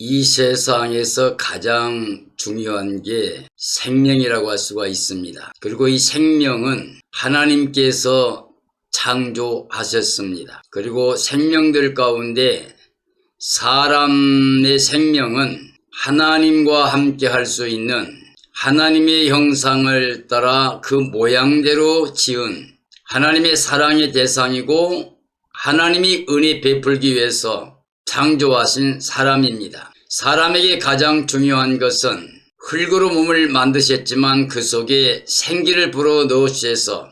이 세상에서 가장 중요한 게 생명이라고 할 수가 있습니다. 그리고 이 생명은 하나님께서 창조하셨습니다. 그리고 생명들 가운데 사람의 생명은 하나님과 함께 할 수 있는 하나님의 형상을 따라 그 모양대로 지은 하나님의 사랑의 대상이고 하나님이 은혜 베풀기 위해서 창조하신 사람입니다. 사람에게 가장 중요한 것은 흙으로 몸을 만드셨지만 그 속에 생기를 불어 넣으셔서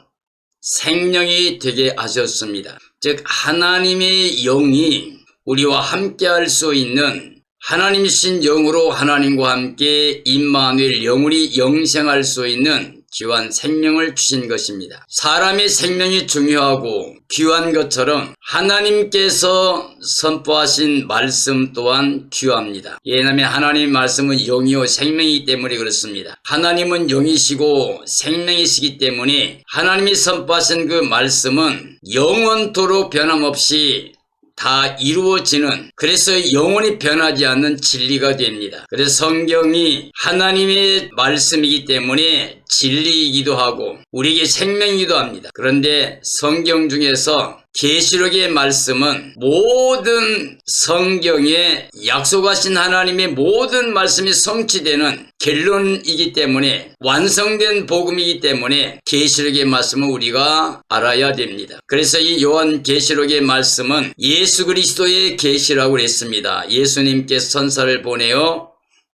생명이 되게 하셨습니다. 즉 하나님의 영이 우리와 함께 할 수 있는 하나님이신 영으로 하나님과 함께 임마누엘 영원히 영생할 수 있는 귀한 생명을 주신 것입니다. 사람의 생명이 중요하고 귀한 것처럼 하나님께서 선포하신 말씀 또한 귀합니다. 왜냐하면 하나님 말씀은 영이요 생명이기 때문에 그렇습니다. 하나님은 영이시고 생명이시기 때문에 하나님이 선포하신 그 말씀은 영원토록 변함없이 다 이루어지는 그래서 영원히 변하지 않는 진리가 됩니다. 그래서 성경이 하나님의 말씀이기 때문에 진리이기도 하고 우리에게 생명이기도 합니다. 그런데 성경 중에서 계시록의 말씀은 모든 성경에 약속하신 하나님의 모든 말씀이 성취되는 결론이기 때문에 완성된 복음이기 때문에 계시록의 말씀은 우리가 알아야 됩니다. 그래서 이 요한 계시록의 말씀은 예수 그리스도의 계시라고 했습니다. 예수님께서 선사를 보내어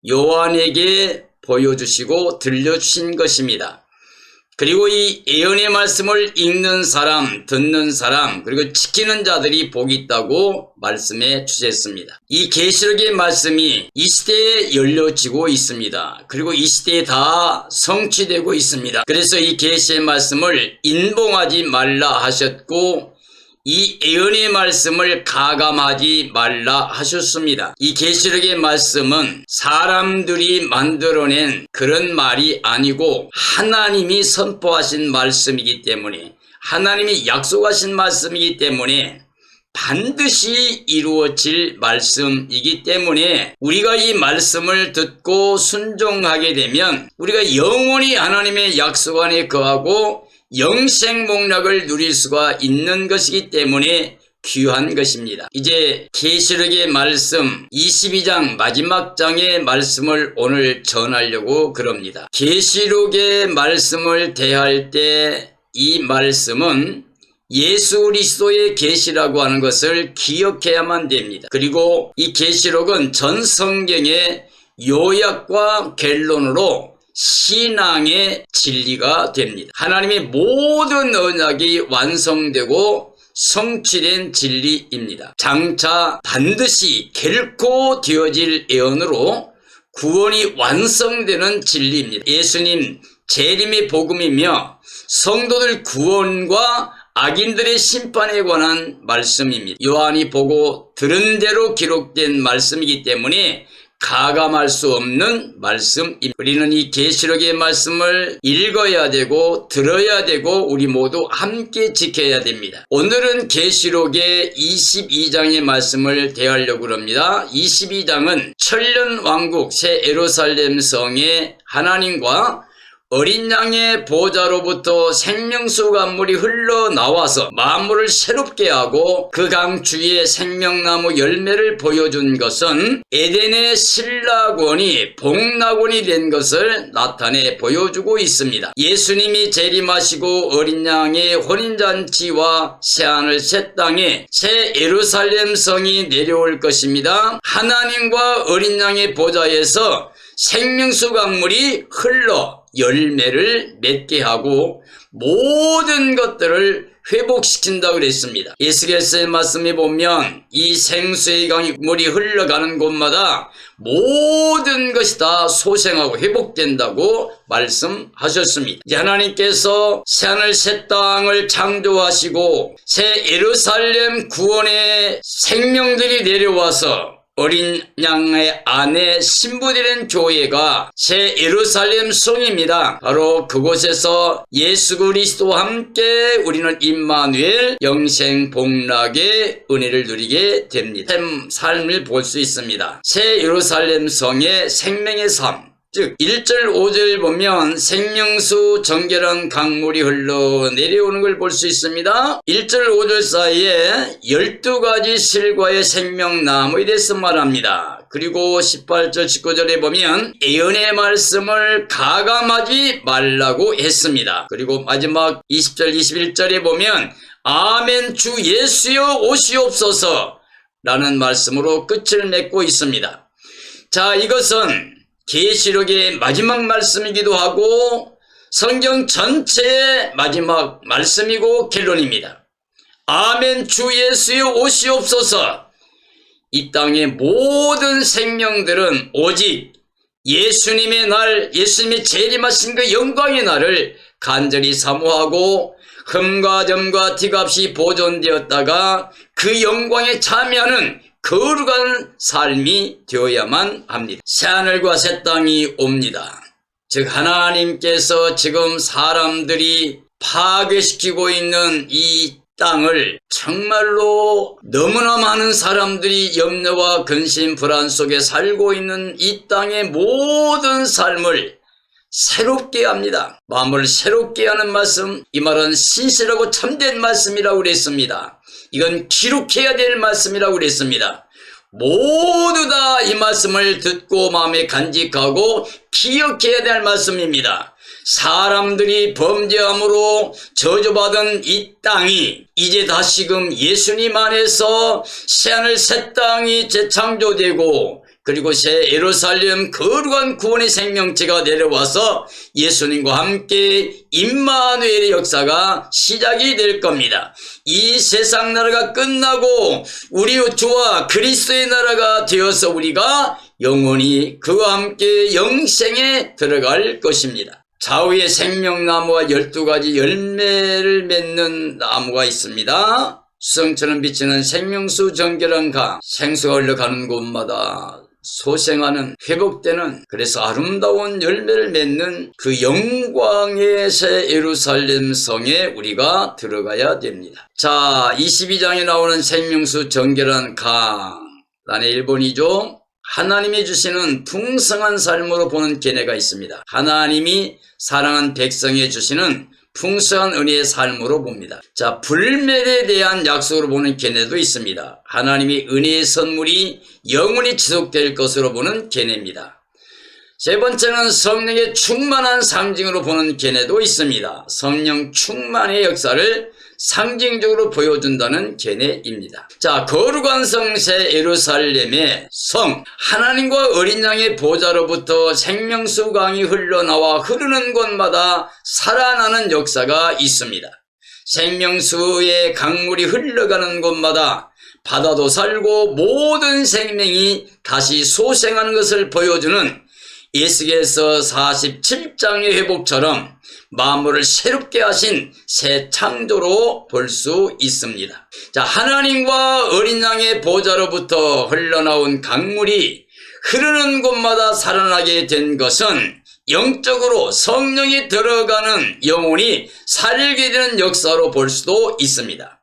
요한에게 보여주시고 들려주신 것입니다. 그리고 이 예언의 말씀을 읽는 사람, 듣는 사람, 그리고 지키는 자들이 복이 있다고 말씀해 주셨습니다. 이 계시록의 말씀이 이 시대에 열려지고 있습니다. 그리고 이 시대에 다 성취되고 있습니다. 그래서 이 계시의 말씀을 인봉하지 말라 하셨고 이 예언의 말씀을 가감하지 말라 하셨습니다. 이 계시록의 말씀은 사람들이 만들어낸 그런 말이 아니고 하나님이 선포하신 말씀이기 때문에 하나님이 약속하신 말씀이기 때문에 반드시 이루어질 말씀이기 때문에 우리가 이 말씀을 듣고 순종하게 되면 우리가 영원히 하나님의 약속 안에 거하고 영생 목락을 누릴 수가 있는 것이기 때문에 귀한 것입니다. 이제 계시록의 말씀 22장 마지막 장의 말씀을 오늘 전하려고 그럽니다. 계시록의 말씀을 대할 때 이 말씀은 예수 그리스도의 계시라고 하는 것을 기억해야만 됩니다. 그리고 이 계시록은 전 성경의 요약과 결론으로 신앙의 진리가 됩니다. 하나님의 모든 언약이 완성되고 성취된 진리입니다. 장차 반드시 결코 되어질 예언으로 구원이 완성되는 진리입니다. 예수님 재림의 복음이며 성도들 구원과 악인들의 심판에 관한 말씀입니다. 요한이 보고 들은 대로 기록된 말씀이기 때문에 가감할 수 없는 말씀입니다. 우리는 이 계시록의 말씀을 읽어야 되고 들어야 되고 우리 모두 함께 지켜야 됩니다. 오늘은 계시록의 22장의 말씀을 대하려고 합니다. 22장은 천년 왕국 새 에루살렘 성의 하나님과 어린 양의 보좌로부터 생명수 강물이 흘러나와서 만물을 새롭게 하고 그 강 주위에 생명나무 열매를 보여준 것은 에덴의 신라권이 복락원이 된 것을 나타내 보여주고 있습니다. 예수님이 재림하시고 어린 양의 혼인잔치와 새하늘 새 땅에 새 예루살렘 성이 내려올 것입니다. 하나님과 어린 양의 보좌에서 생명수 강물이 흘러 열매를 맺게 하고 모든 것들을 회복시킨다고 그랬습니다. 예수께서의 말씀에 보면 이 생수의 강이 물이 흘러가는 곳마다 모든 것이 다 소생하고 회복된다고 말씀하셨습니다. 하나님께서 새하늘 새 땅을 창조하시고 새 예루살렘 구원의 생명들이 내려와서 어린 양의 아내 신부되는 교회가 새 예루살렘 성입니다. 바로 그곳에서 예수 그리스도와 함께 우리는 임마누엘 영생 복락의 은혜를 누리게 됩니다. 참 삶을 볼 수 있습니다. 새 예루살렘 성의 생명의 삶. 즉 1절 5절 보면 생명수 정결한 강물이 흘러 내려오는 걸 볼 수 있습니다. 1절 5절 사이에 12가지 실과의 생명나무에 대해서 말합니다. 그리고 18절 19절에 보면 예언의 말씀을 가감하지 말라고 했습니다. 그리고 마지막 20절 21절에 보면 아멘 주 예수여 오시옵소서 라는 말씀으로 끝을 맺고 있습니다. 자 이것은 계시록의 마지막 말씀이기도 하고 성경 전체의 마지막 말씀이고 결론입니다. 아멘 주 예수여 오시옵소서 이 땅의 모든 생명들은 오직 예수님의 날, 예수님의 재림하신 그 영광의 날을 간절히 사모하고 흠과 점과 티값이 보존되었다가 그 영광에 참여하는 거룩한 삶이 되어야만 합니다. 새하늘과 새 땅이 옵니다. 즉 하나님께서 지금 사람들이 파괴시키고 있는 이 땅을 정말로 너무나 많은 사람들이 염려와 근심 불안 속에 살고 있는 이 땅의 모든 삶을 새롭게 합니다. 마음을 새롭게 하는 말씀, 이 말은 신실하고 참된 말씀이라고 그랬습니다. 이건 기록해야 될 말씀이라고 그랬습니다. 모두 다 이 말씀을 듣고 마음에 간직하고 기억해야 될 말씀입니다. 사람들이 범죄함으로 저주받은 이 땅이 이제 다시금 예수님 안에서 새하늘 새 땅이 재창조되고 그리고 새 예루살렘 거룩한 구원의 생명체가 내려와서 예수님과 함께 임마누엘의 역사가 시작이 될 겁니다. 이 세상 나라가 끝나고 우리 주와 그리스도의 나라가 되어서 우리가 영원히 그와 함께 영생에 들어갈 것입니다. 좌우에 생명나무와 열두 가지 열매를 맺는 나무가 있습니다. 수성처럼 비치는 생명수 정결한 강, 생수가 흘러가는 곳마다 소생하는 회복되는 그래서 아름다운 열매를 맺는 그 영광의 새 예루살렘 성에 우리가 들어가야 됩니다. 자, 22장에 나오는 생명수 정결한 강. 난의 1번이죠. 하나님이 주시는 풍성한 삶으로 보는 견해가 있습니다. 하나님이 사랑한 백성에 주시는 풍성한 은혜의 삶으로 봅니다. 자, 불멸에 대한 약속으로 보는 견해도 있습니다. 하나님이 은혜의 선물이 영원히 지속될 것으로 보는 견해입니다. 세 번째는 성령의 충만한 상징으로 보는 견해도 있습니다. 성령 충만의 역사를 상징적으로 보여준다는 견해입니다. 자, 거룩한 성세 예루살렘의 성, 하나님과 어린 양의 보좌로부터 생명수 강이 흘러나와 흐르는 곳마다 살아나는 역사가 있습니다. 생명수의 강물이 흘러가는 곳마다 바다도 살고 모든 생명이 다시 소생하는 것을 보여주는 예수께서 47장의 회복처럼 만물을 새롭게 하신 새 창조로 볼 수 있습니다. 자, 하나님과 어린 양의 보좌로부터 흘러나온 강물이 흐르는 곳마다 살아나게 된 것은 영적으로 성령이 들어가는 영혼이 살게 되는 역사로 볼 수도 있습니다.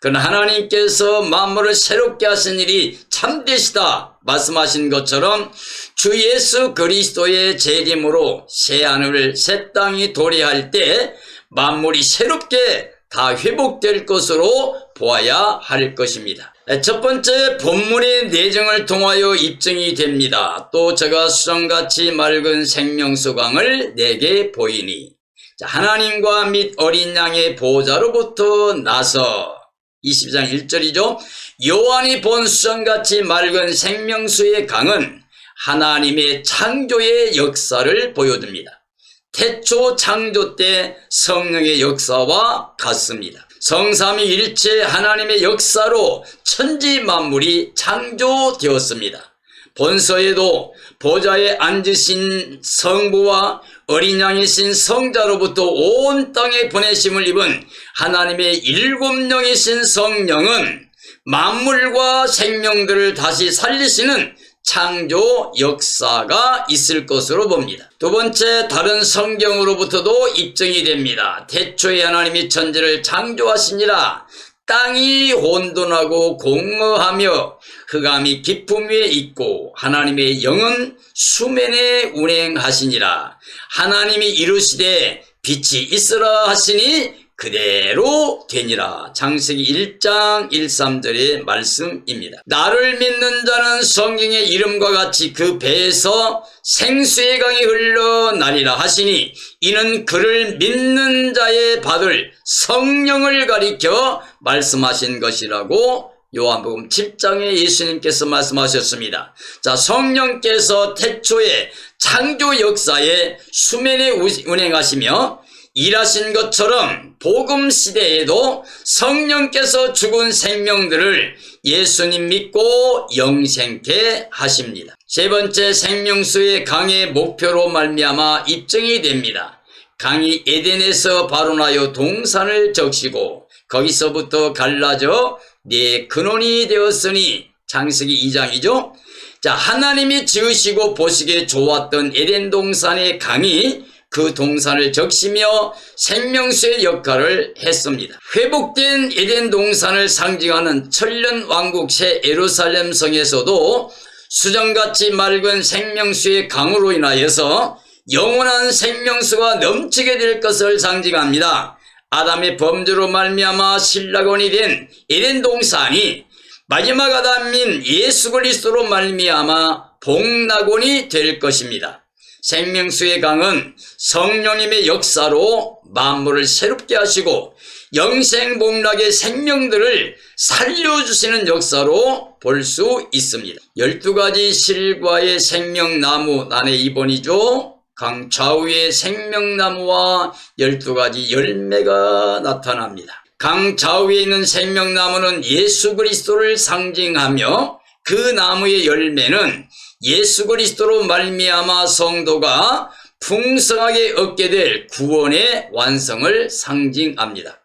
그러나 하나님께서 만물을 새롭게 하신 일이 참되시다 말씀하신 것처럼 주 예수 그리스도의 재림으로 새 하늘 새 땅이 도래할 때 만물이 새롭게 다 회복될 것으로 보아야 할 것입니다. 첫 번째 본문의 내정을 통하여 입증이 됩니다. 또 제가 수정같이 맑은 생명수강을 내게 보이니 하나님과 및 어린 양의 보좌로부터 나서 22장 1절이죠. 요한이 본 수정같이 맑은 생명수의 강은 하나님의 창조의 역사를 보여줍니다. 태초 창조 때 성령의 역사와 같습니다. 성삼위 일체 하나님의 역사로 천지 만물이 창조되었습니다. 본서에도 보좌에 앉으신 성부와 어린 양이신 성자로부터 온 땅에 보내심을 입은 하나님의 일곱 명이신 성령은 만물과 생명들을 다시 살리시는 창조 역사가 있을 것으로 봅니다. 두 번째, 다른 성경으로부터도 입증이 됩니다. 태초에 하나님이 천지를 창조하시니라 땅이 혼돈하고 공허하며 흑암이 깊음 위에 있고 하나님의 영은 수면에 운행하시니라 하나님이 이루시되 빛이 있으라 하시니 그대로 되니라. 장세기 1장 1, 3절의 말씀입니다. 나를 믿는 자는 성경의 이름과 같이 그 배에서 생수의 강이 흘러나리라 하시니 이는 그를 믿는 자의 받을 성령을 가리켜 말씀하신 것이라고 요한복음 7장에 예수님께서 말씀하셨습니다. 자, 성령께서 태초에 창조 역사에 수면에 운행하시며 일하신 것처럼 복음 시대에도 성령께서 죽은 생명들을 예수님 믿고 영생케 하십니다. 세 번째 생명수의 강의 목표로 말미암아 입증이 됩니다. 강이 에덴에서 발원하여 동산을 적시고 거기서부터 갈라져 네 근원이 되었으니 창세기 2장이죠. 자, 하나님이 지으시고 보시기에 좋았던 에덴 동산의 강이 그 동산을 적시며 생명수의 역할을 했습니다. 회복된 에덴 동산을 상징하는 천년 왕국 새 예루살렘 성에서도 수정같이 맑은 생명수의 강으로 인하여서 영원한 생명수가 넘치게 될 것을 상징합니다. 아담의 범죄로 말미암아 신라곤이 된 에덴 동산이 마지막 아담인 예수 그리스도로 말미암아 복낙원이 될 것입니다. 생명수의 강은 성령님의 역사로 만물을 새롭게 하시고 영생복락의 생명들을 살려주시는 역사로 볼 수 있습니다. 12가지 실과의 생명나무 난의 2번이죠. 강 좌우의 생명나무와 12가지 열매가 나타납니다. 강 좌우에 있는 생명나무는 예수 그리스도를 상징하며 그 나무의 열매는 예수 그리스도로 말미암아 성도가 풍성하게 얻게 될 구원의 완성을 상징합니다.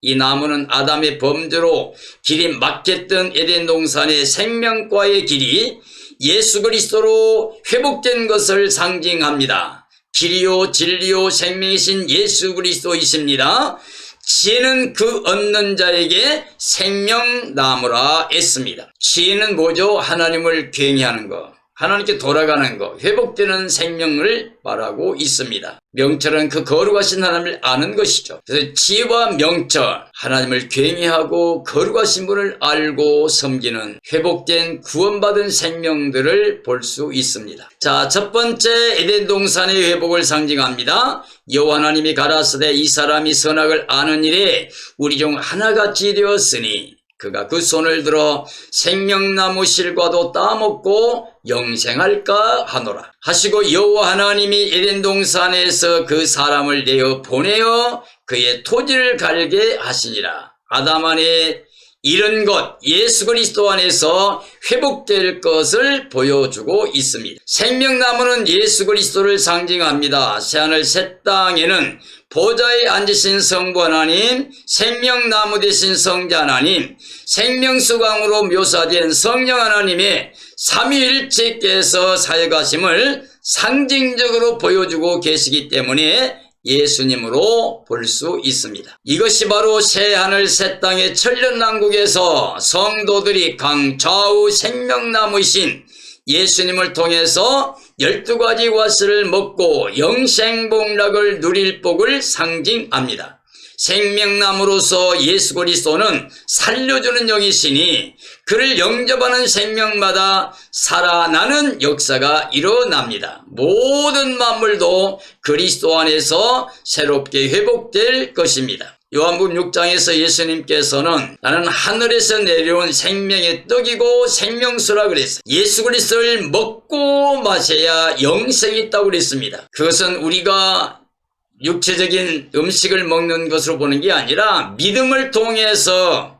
이 나무는 아담의 범죄로 길이 막혔던 에덴 동산의 생명과의 길이 예수 그리스도로 회복된 것을 상징합니다. 길이요 진리요 생명이신 예수 그리스도이십니다. 지혜는 그 얻는 자에게 생명나무라 했습니다. 지혜는 뭐죠? 하나님을 굉해하는 것. 하나님께 돌아가는 것, 회복되는 생명을 말하고 있습니다. 명철은 그 거룩하신 하나님을 아는 것이죠. 그래서 지혜와 명철, 하나님을 굉해하고 거룩하신 분을 알고 섬기는 회복된 구원받은 생명들을 볼 수 있습니다. 자, 첫 번째 에덴 동산의 회복을 상징합니다. 여호와 하나님이 가라사대 이 사람이 선악을 아는 일에 우리 중 하나같이 되었으니 그가 그 손을 들어 생명나무 실과도 따먹고 영생할까 하노라. 하시고 여호와 하나님이 에덴 동산에서 그 사람을 내어 보내어 그의 토지를 갈게 하시니라. 아담 안에 이런 것 예수 그리스도 안에서 회복될 것을 보여주고 있습니다. 생명나무는 예수 그리스도를 상징합니다. 새하늘 새 땅에는 보좌에 앉으신 성부 하나님, 생명나무 되신 성자 하나님, 생명수강으로 묘사된 성령 하나님의 삼위일체께서 사역하심을 상징적으로 보여주고 계시기 때문에 예수님으로 볼 수 있습니다. 이것이 바로 새하늘 새 땅의 천년왕국에서 성도들이 강 좌우 생명나무이신 예수님을 통해서 열두 가지 과실을 먹고 영생복락을 누릴 복을 상징합니다. 생명나무로서 예수 그리스도는 살려주는 영이시니 그를 영접하는 생명마다 살아나는 역사가 일어납니다. 모든 만물도 그리스도 안에서 새롭게 회복될 것입니다. 요한복음 6장에서 예수님께서는 나는 하늘에서 내려온 생명의 떡이고 생명수라 그랬어요. 예수 그리스도를 먹고 마셔야 영생이 있다고 그랬습니다. 그것은 우리가 육체적인 음식을 먹는 것으로 보는 게 아니라 믿음을 통해서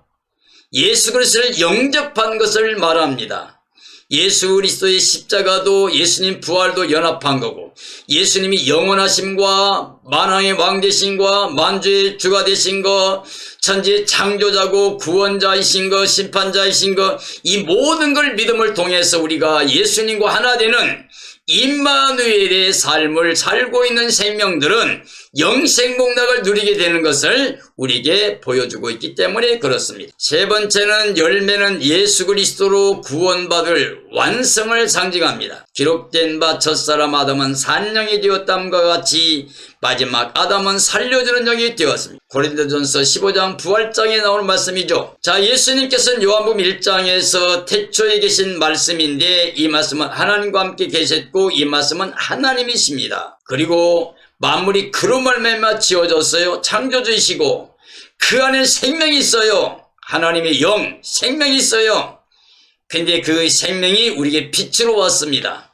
예수 그리스도를 영접한 것을 말합니다. 예수 그리스도의 십자가도 예수님 부활도 연합한 거고 예수님이 영원하심과 만왕의 왕 되신 거, 만주의 주가 되신 거, 천지의 창조자고 구원자이신 거, 심판자이신 거, 이 모든 걸 믿음을 통해서 우리가 예수님과 하나 되는 임마누엘의 삶을 살고 있는 생명들은 영생 복락을 누리게 되는 것을 우리에게 보여주고 있기 때문에 그렇습니다. 세 번째는 열매는 예수 그리스도로 구원받을 완성을 상징합니다. 기록된 바 첫사람 아담은 산령이 되었담과 같이 마지막 아담은 살려주는 영이 되었습니다. 고린도전서 15장 부활장에 나오는 말씀이죠. 자, 예수님께서는 요한복음 1장에서 태초에 계신 말씀인데 이 말씀은 하나님과 함께 계셨고 이 말씀은 하나님이십니다. 그리고 만물이 그로 말미암아 지어졌어요. 창조주이시고 그 안에 생명이 있어요. 하나님의 영, 생명이 있어요. 근데 그 생명이 우리에게 빛으로 왔습니다.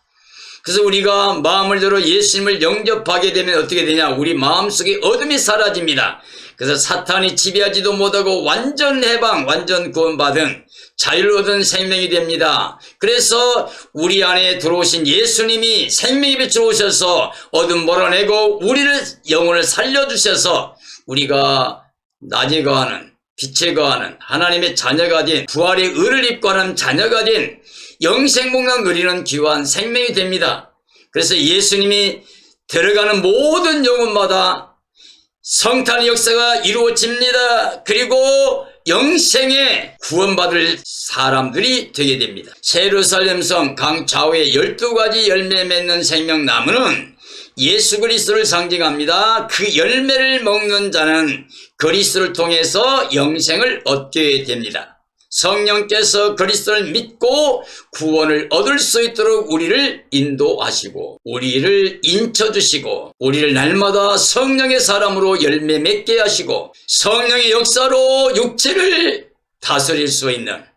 그래서 우리가 마음을 들어 예수님을 영접하게 되면 어떻게 되냐? 우리 마음속에 어둠이 사라집니다. 그래서 사탄이 지배하지도 못하고 완전 해방, 완전 구원받은 자유를 얻은 생명이 됩니다. 그래서 우리 안에 들어오신 예수님이 생명의 빛으로 오셔서 어둠 몰아내고 우리를 영혼을 살려주셔서 우리가 낮에 거하는 빛에 거하는 하나님의 자녀가 된 부활의 의를 입고 하는 자녀가 된 영생복락 누리는 귀한 생명이 됩니다. 그래서 예수님이 들어가는 모든 영혼마다 성탄의 역사가 이루어집니다. 그리고 영생에 구원받을 사람들이 되게 됩니다. 세루살렘성 강 좌우에 12가지 열매 맺는 생명나무는 예수 그리스도를 상징합니다. 그 열매를 먹는 자는 그리스도를 통해서 영생을 얻게 됩니다. 성령께서 그리스도를 믿고 구원을 얻을 수 있도록 우리를 인도하시고 우리를 인쳐 주시고 우리를 날마다 성령의 사람으로 열매 맺게 하시고 성령의 역사로 육체를 다스릴 수 있는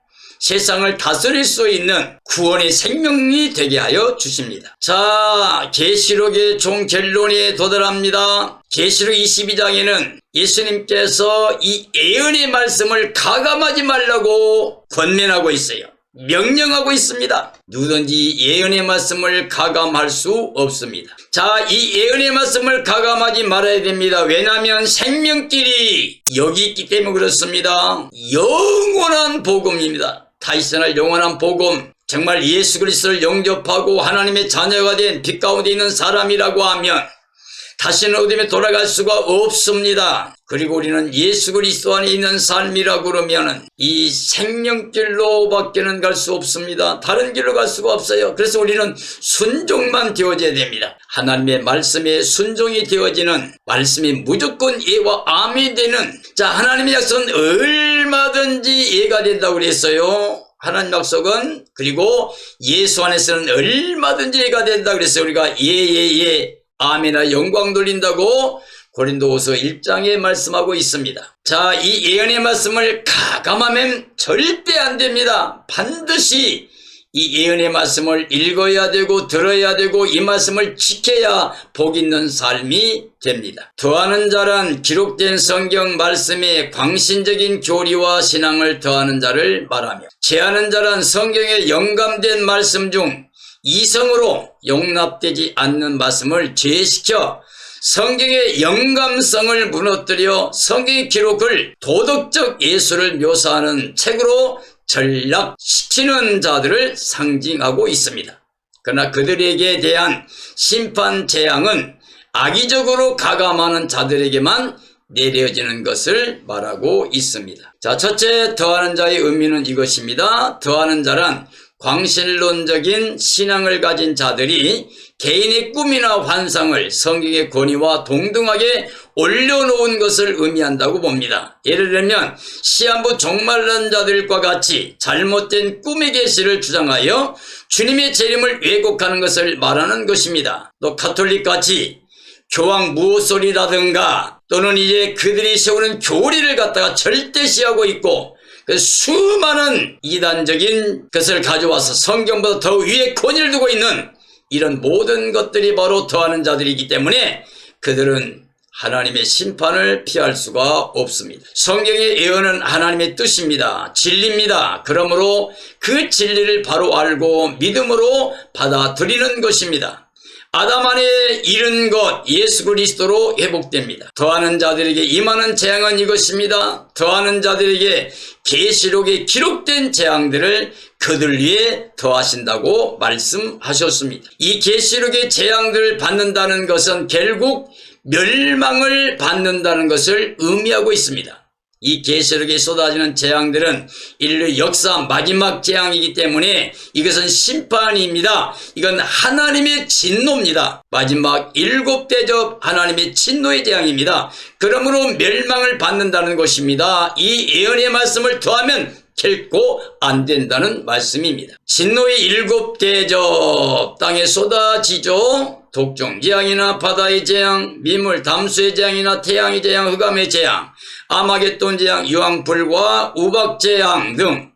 세상을 다스릴 수 있는 구원의 생명이 되게 하여 주십니다. 자, 계시록의 종 결론에 도달합니다. 계시록 22장에는 예수님께서 이 예언의 말씀을 가감하지 말라고 권면하고 있어요. 명령하고 있습니다. 누구든지 예언의 말씀을 가감할 수 없습니다. 자, 이 예언의 말씀을 가감하지 말아야 됩니다. 왜냐하면 생명길이 여기 있기 때문에 그렇습니다. 영원한 복음입니다. 날 영원한 복음. 정말 예수 그리스도를 영접하고 하나님의 자녀가 된 빛 가운데 있는 사람이라고 하면 다시는 어둠에 돌아갈 수가 없습니다. 그리고 우리는 예수 그리스도 안에 있는 삶이라고 그러면은 이 생명길로 밖에는 갈 수 없습니다. 다른 길로 갈 수가 없어요. 그래서 우리는 순종만 되어져야 됩니다. 하나님의 말씀에 순종이 되어지는 말씀이 무조건 예와 암이 되는 자 하나님의 약속은 얼마든지 예가 된다고 그랬어요. 하나님 약속은 그리고 예수 안에서는 얼마든지 예가 된다 그랬어요. 우리가 예예예 예, 예, 아멘이나 영광 돌린다고 고린도후서 1장에 말씀하고 있습니다. 자, 이 예언의 말씀을 가감하면 절대 안 됩니다. 반드시 이 예언의 말씀을 읽어야 되고 들어야 되고 이 말씀을 지켜야 복 있는 삶이 됩니다. 더하는 자란 기록된 성경 말씀에 광신적인 교리와 신앙을 더하는 자를 말하며 제하는 자란 성경에 영감된 말씀 중 이성으로 용납되지 않는 말씀을 제시켜 성경의 영감성을 무너뜨려 성경의 기록을 도덕적 예술을 묘사하는 책으로 전락시키는 자들을 상징하고 있습니다. 그러나 그들에게 대한 심판 재앙은 악의적으로 가감하는 자들에게만 내려지는 것을 말하고 있습니다. 자, 첫째 더하는 자의 의미는 이것입니다. 더하는 자란 광실론적인 신앙을 가진 자들이 개인의 꿈이나 환상을 성경의 권위와 동등하게 올려놓은 것을 의미한다고 봅니다. 예를 들면 시한부 종말난 자들과 같이 잘못된 꿈의 계시를 주장하여 주님의 재림을 왜곡하는 것을 말하는 것입니다. 또 카톨릭같이 교황 무엇소리라든가 또는 이제 그들이 세우는 교리를 갖다가 절대시하고 있고 그 수많은 이단적인 것을 가져와서 성경보다 더 위에 권위를 두고 있는 이런 모든 것들이 바로 더하는 자들이기 때문에 그들은 하나님의 심판을 피할 수가 없습니다. 성경의 예언은 하나님의 뜻입니다. 진리입니다. 그러므로 그 진리를 바로 알고 믿음으로 받아들이는 것입니다. 아담 안에 잃은 것 예수 그리스도로 회복됩니다. 더하는 자들에게 임하는 재앙은 이것입니다. 더하는 자들에게 계시록에 기록된 재앙들을 그들 위에 더하신다고 말씀하셨습니다. 이 계시록의 재앙들을 받는다는 것은 결국 멸망을 받는다는 것을 의미하고 있습니다. 이 계시록에 쏟아지는 재앙들은 인류 역사 마지막 재앙이기 때문에 이것은 심판입니다. 이건 하나님의 진노입니다. 마지막 일곱 대접 하나님의 진노의 재앙입니다. 그러므로 멸망을 받는다는 것입니다. 이 예언의 말씀을 더하면 결코 안 된다는 말씀입니다. 진노의 일곱 대접 땅에 쏟아지죠. 독종 재앙이나 바다의 재앙, 미물 담수의 재앙이나 태양의 재앙, 흑암의 재앙, 아마겟돈 재앙, 유황불과 우박 재앙 등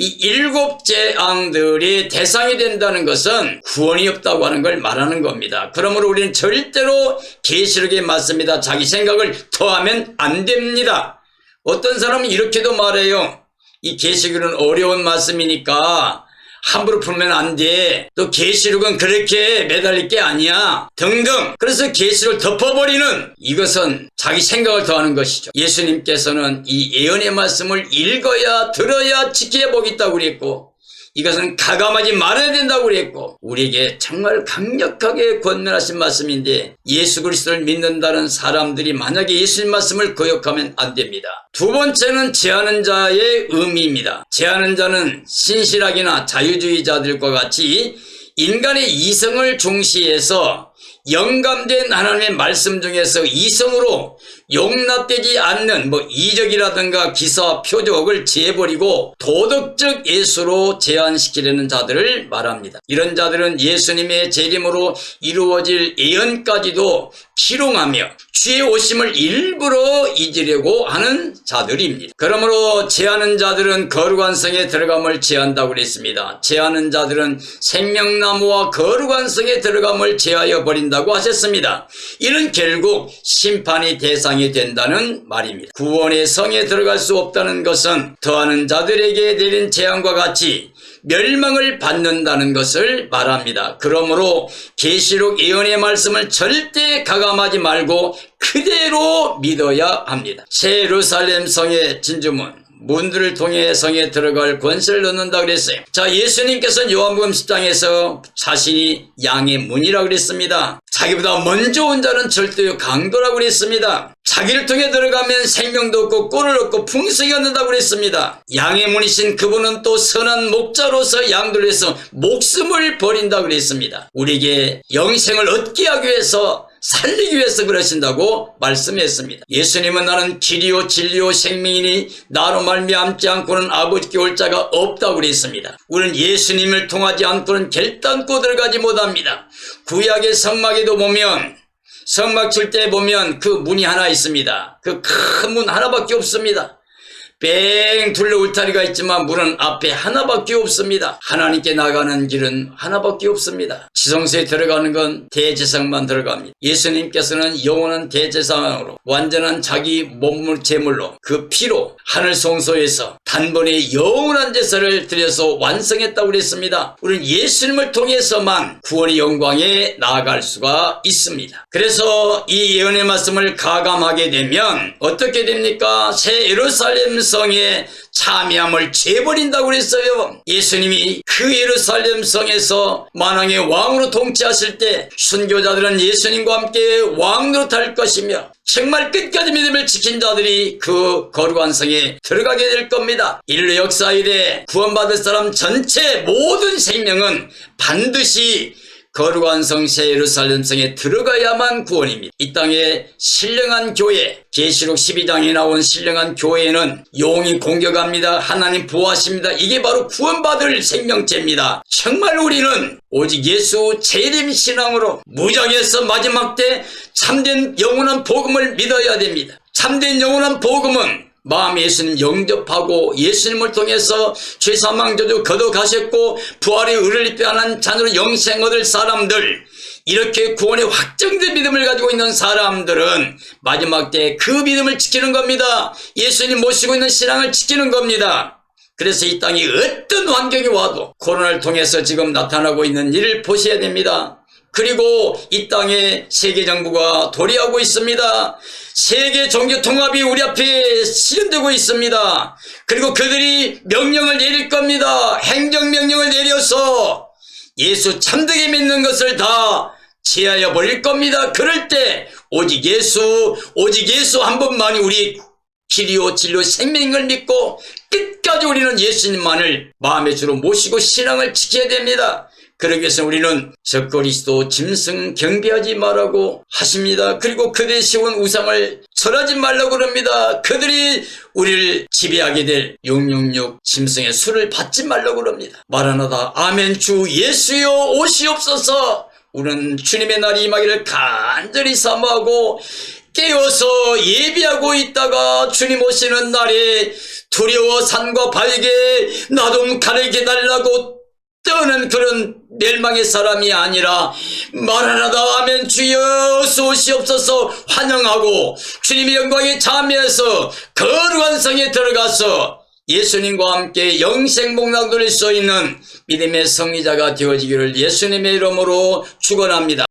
이 일곱 재앙들이 대상이 된다는 것은 구원이 없다고 하는 걸 말하는 겁니다. 그러므로 우리는 절대로 계시록에 맞습니다. 자기 생각을 더하면 안 됩니다. 어떤 사람은 이렇게도 말해요. 이 계시록은 어려운 말씀이니까 함부로 풀면 안 돼. 또 계시록은 그렇게 매달릴 게 아니야. 등등. 그래서 계시를 덮어버리는 이것은 자기 생각을 더하는 것이죠. 예수님께서는 이 예언의 말씀을 읽어야 들어야 지켜보겠다고 그랬고 이것은 가감하지 말아야 된다고 그랬고 우리에게 정말 강력하게 권면하신 말씀인데 예수 그리스도를 믿는다는 사람들이 만약에 예수님 말씀을 거역하면 안 됩니다. 두 번째는 제하는 자의 의미입니다. 제하는 자는 신실하기나 자유주의자들과 같이 인간의 이성을 중시해서 영감된 하나님의 말씀 중에서 이성으로 용납되지 않는 뭐 이적이라든가 기사 표적을 재버리고 도덕적 예수로 제한시키려는 자들을 말합니다. 이런 자들은 예수님의 재림으로 이루어질 예언까지도 희롱하며 주의 오심을 일부러 잊으려고 하는 자들입니다. 그러므로 제하는 자들은 거룩한 성에 들어감을 제한다고 그랬습니다. 제하는 자들은 생명나무와 거룩한 성에 들어감을 제하여 버린다고 하셨습니다. 이는 결국 심판이 대상이 된다는 말입니다. 구원의 성에 들어갈 수 없다는 것은 더하는 자들에게 내린 재앙과 같이 멸망을 받는다는 것을 말합니다. 그러므로 계시록 예언의 말씀을 절대 가감하지 말고 그대로 믿어야 합니다. 새 예루살렘 성의 진주문 문들을 통해 성에 들어갈 권세를 넣는다 그랬어요. 자, 예수님께서는 요한복음 10장에서 자신이 양의 문이라고 그랬습니다. 자기보다 먼저 온 자는 절대 강도라고 그랬습니다. 자기를 통해 들어가면 생명도 없고 꿀을 얻고 풍성이 얻는다고 그랬습니다. 양의 문이신 그분은 또 선한 목자로서 양들에서 목숨을 버린다고 그랬습니다. 우리에게 영생을 얻게 하기 위해서 살리기 위해서 그러신다고 말씀했습니다. 예수님은 나는 길이요 진리요 생명이니 나로 말미암지 않고는 아버지께 올 자가 없다고 그랬습니다. 우리는 예수님을 통하지 않고는 결단코 들어가지 못합니다. 구약의 성막에도 보면 성막 칠 때 보면 그 문이 하나 있습니다. 그 큰 문 하나밖에 없습니다. 뺑 둘러 울타리가 있지만 문은 앞에 하나밖에 없습니다. 하나님께 나가는 길은 하나밖에 없습니다. 지성소에 들어가는 건 대제사장만 들어갑니다. 예수님께서는 영원한 대제사장으로 완전한 자기 몸물 제물로 그 피로 하늘 성소에서 단번에 영원한 제사를 드려서 완성했다고 그랬습니다. 우리는 예수님을 통해서만 구원의 영광에 나아갈 수가 있습니다. 그래서 이 예언의 말씀을 가감하게 되면 어떻게 됩니까? 새 예루살렘 성에 참여함을 재버린다고 그랬어요. 예수님이 그 예루살렘 성에서 만왕의 왕으로 통치하실 때 순교자들은 예수님과 함께 왕으로 탈 것이며 정말 끝까지 믿음을 지킨 자들이 그 거룩한 성에 들어가게 될 겁니다. 인류 역사 이래 구원받을 사람 전체 모든 생명은 반드시 거룩한 성세 예루살렘 성에 들어가야만 구원입니다. 이 땅에 신령한 교회, 계시록 12장에 나온 신령한 교회는 용이 공격합니다. 하나님 보호하십니다. 이게 바로 구원받을 생명체입니다. 정말 우리는 오직 예수 재림 신앙으로 무장에서 마지막 때 참된 영원한 복음을 믿어야 됩니다. 참된 영원한 복음은 마음 예수님 영접하고 예수님을 통해서 죄사망 저주 거둬가셨고 부활의 의를 하는 자녀로 영생 얻을 사람들 이렇게 구원의 확정된 믿음을 가지고 있는 사람들은 마지막 때 그 믿음을 지키는 겁니다. 예수님 모시고 있는 신앙을 지키는 겁니다. 그래서 이 땅이 어떤 환경이 와도 코로나를 통해서 지금 나타나고 있는 일을 보셔야 됩니다. 그리고 이 땅에 세계 정부가 도래하고 있습니다. 세계 종교 통합이 우리 앞에 실현되고 있습니다. 그리고 그들이 명령을 내릴 겁니다. 행정 명령을 내려서 예수 참되게 믿는 것을 다 제하여 버릴 겁니다. 그럴 때 오직 예수, 오직 예수 한 분만이 우리 길이요 진로 생명을 믿고 끝까지 우리는 예수님만을 마음의 주로 모시고 신앙을 지켜야 됩니다. 그러기 위해서 우리는 적그리스도 짐승 경배하지 말라고 하십니다. 그리고 그들이 세운 우상을 절하지 말라고 그럽니다. 그들이 우리를 지배하게 될 666 짐승의 술을 받지 말라고 그럽니다. 말하나다 아멘 주 예수여 오시옵소서 우리는 주님의 날이 임하기를 간절히 사모하고 깨어서 예비하고 있다가 주님 오시는 날에 두려워 산과 바위게 나좀 가르게 달라고 떠는 그런 멸망의 사람이 아니라 말하나다 하면 주여 소시옵소서 환영하고 주님의 영광에 참여해서 거룩한 성에 들어가서 예수님과 함께 영생 복락 누릴 수 있는 믿음의 성리자가 되어지기를 예수님의 이름으로 축원합니다.